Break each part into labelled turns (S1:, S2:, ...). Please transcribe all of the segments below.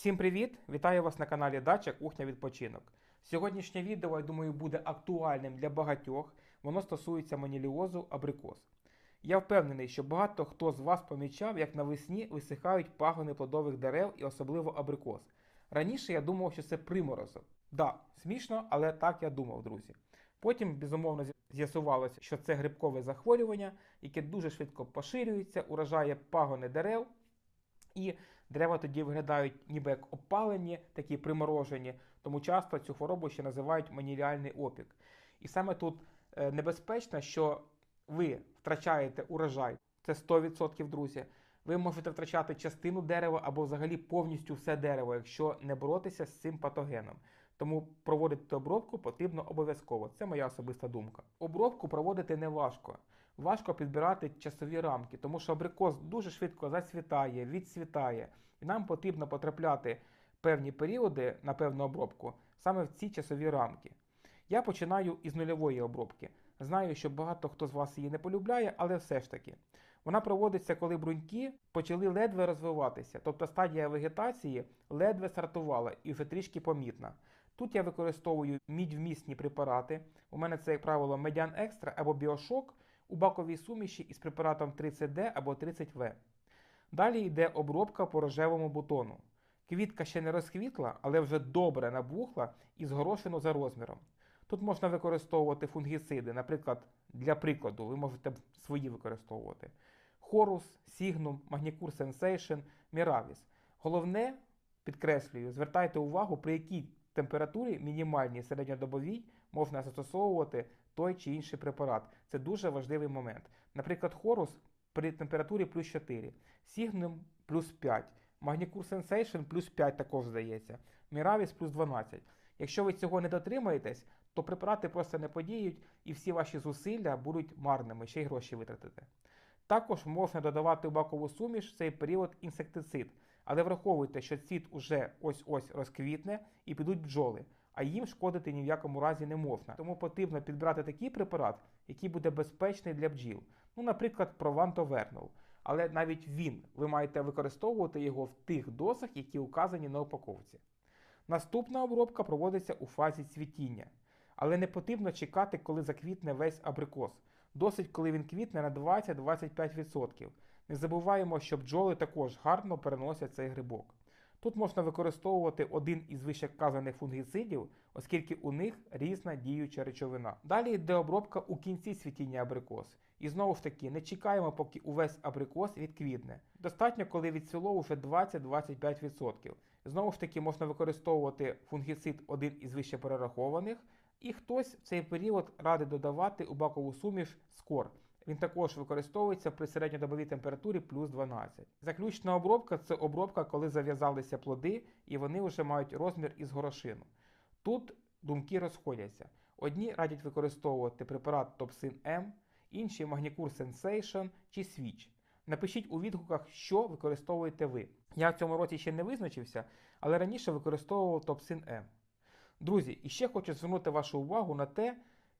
S1: Всім привіт! Вітаю вас на каналі Дача Кухня Відпочинок. Сьогоднішнє відео, я думаю, буде актуальним для багатьох. Воно стосується маніліозу абрикос. Я впевнений, що багато хто з вас помічав, як навесні висихають пагони плодових дерев і особливо абрикос. Раніше я думав, що це приморозок. Да, смішно, але так я думав, друзі. Потім, безумовно, з'ясувалося, що це грибкове захворювання, яке дуже швидко поширюється, уражає пагони дерев. І дерева тоді виглядають ніби як опалені, такі приморожені, тому часто цю хворобу ще називають маніліальний опік. І саме тут е, небезпечно, що ви втрачаєте урожай, це 100%, друзі. Ви можете втрачати частину дерева або взагалі повністю все дерево, якщо не боротися з цим патогеном. Тому проводити обробку потрібно обов'язково. Це моя особиста думка. Обробку проводити не важко. Важко підбирати часові рамки, тому що абрикос дуже швидко зацвітає, відцвітає, і нам потрібно потрапляти певні періоди на певну обробку саме в ці часові рамки. Я починаю із нульової обробки. Знаю, що багато хто з вас її не полюбляє, але все ж таки. Вона проводиться, коли бруньки почали ледве розвиватися, тобто стадія вегетації ледве стартувала і вже трішки помітна. Тут я використовую мідьвмісні препарати. У мене це, як правило, медян екстра або біошок у баковій суміші із препаратом 30D або 30В. Далі йде обробка по рожевому бутону. Квітка ще не розквітла, але вже добре набухла і згорошено за розміром. Тут можна використовувати фунгіциди, наприклад, для прикладу, ви можете свої використовувати. Хорус, Сігнум, Магнікур Sensation, Міравіс. Головне, підкреслюю, звертайте увагу, при якій температурі мінімальній середньодобовій можна застосовувати той чи інший препарат. Це дуже важливий момент. Наприклад, хорус при температурі плюс 4, Сігнум плюс 5, Магнікур Sensation плюс 5 також здається, Міравіс плюс 12. Якщо ви цього не дотримаєтесь, то препарати просто не подіють і всі ваші зусилля будуть марними, ще й гроші витратите. Також можна додавати у бакову суміш в цей період інсектицид, але враховуйте, що цвіт уже ось-ось розквітне і підуть бджоли, а їм шкодити ні в якому разі не можна. Тому потрібно підбирати такий препарат, який буде безпечний для бджіл. Ну, наприклад, Прованто Але навіть він, ви маєте використовувати його в тих дозах, які указані на упаковці. Наступна обробка проводиться у фазі цвітіння. Але не потрібно чекати, коли заквітне весь абрикос. Досить, коли він квітне на 20-25%. Не забуваємо, що бджоли також гарно переносять цей грибок. Тут можна використовувати один із вищевказаних фунгіцидів, оскільки у них різна діюча речовина. Далі йде обробка у кінці світіння абрикос. І знову ж таки, не чекаємо, поки увесь абрикос відквітне. Достатньо, коли відцвіло вже 20-25%. Знову ж таки, можна використовувати фунгіцид один із вище перерахованих, і хтось в цей період радить додавати у бакову суміш скор. Він також використовується при середньодобовій температурі плюс 12. Заключна обробка це обробка, коли зав'язалися плоди і вони вже мають розмір із горошину. Тут думки розходяться. Одні радять використовувати препарат Топсин М, інші Магнікур Sensation чи Switch. Напишіть у відгуках, що використовуєте ви. Я в цьому році ще не визначився, але раніше використовував Топсин М. Друзі, і ще хочу звернути вашу увагу на те,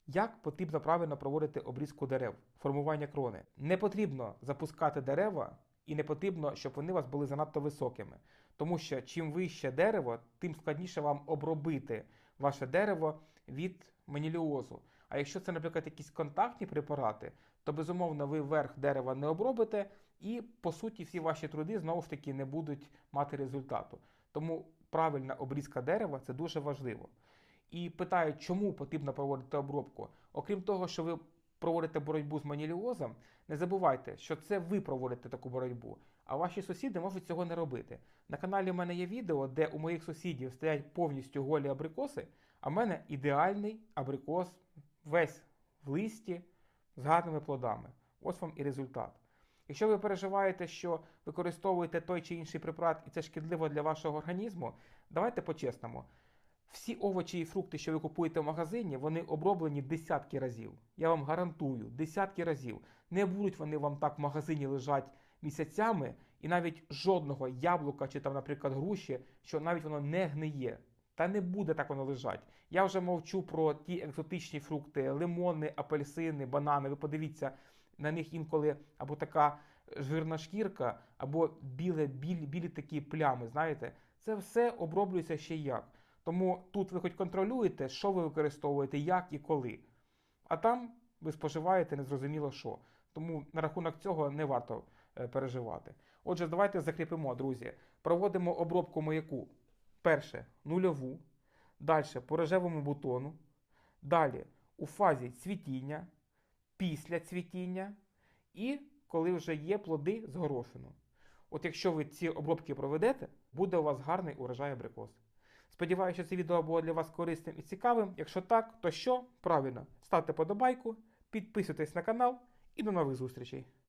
S1: як потрібно правильно проводити обрізку дерев, формування крони. Не потрібно запускати дерева і не потрібно, щоб вони у вас були занадто високими. Тому що чим вище дерево, тим складніше вам обробити ваше дерево від маніліозу. А якщо це, наприклад, якісь контактні препарати, то безумовно ви верх дерева не обробите, і по суті всі ваші труди знову ж таки не будуть мати результату. Тому правильна обрізка дерева це дуже важливо. І питають, чому потрібно проводити обробку. Окрім того, що ви проводите боротьбу з маніліозом, не забувайте, що це ви проводите таку боротьбу, а ваші сусіди можуть цього не робити. На каналі в мене є відео, де у моїх сусідів стоять повністю голі абрикоси, а в мене ідеальний абрикос, весь в листі з гарними плодами. Ось вам і результат. Якщо ви переживаєте, що використовуєте той чи інший препарат і це шкідливо для вашого організму, давайте по-чесному. Всі овочі і фрукти, що ви купуєте в магазині, вони оброблені десятки разів. Я вам гарантую, десятки разів. Не будуть вони вам так в магазині лежать місяцями, і навіть жодного яблука чи там, наприклад, груші, що навіть воно не гниє. Та не буде так воно лежать. Я вже мовчу про ті екзотичні фрукти, лимони, апельсини, банани. Ви подивіться, на них інколи або така жирна шкірка, або біле, білі, білі такі плями. Знаєте, Це все оброблюється ще як. Тому тут ви хоч контролюєте, що ви використовуєте, як і коли. А там ви споживаєте незрозуміло що. Тому на рахунок цього не варто е, переживати. Отже, давайте закріпимо, друзі. Проводимо обробку маяку. Перше нульову, далі по рожевому бутону, далі у фазі цвітіння, після цвітіння і коли вже є плоди з горошину. От якщо ви ці обробки проведете, буде у вас гарний урожай абрикос. Сподіваюся, що це відео було для вас корисним і цікавим. Якщо так, то що? Правильно, ставте подобайку, підписуйтесь на канал і до нових зустрічей.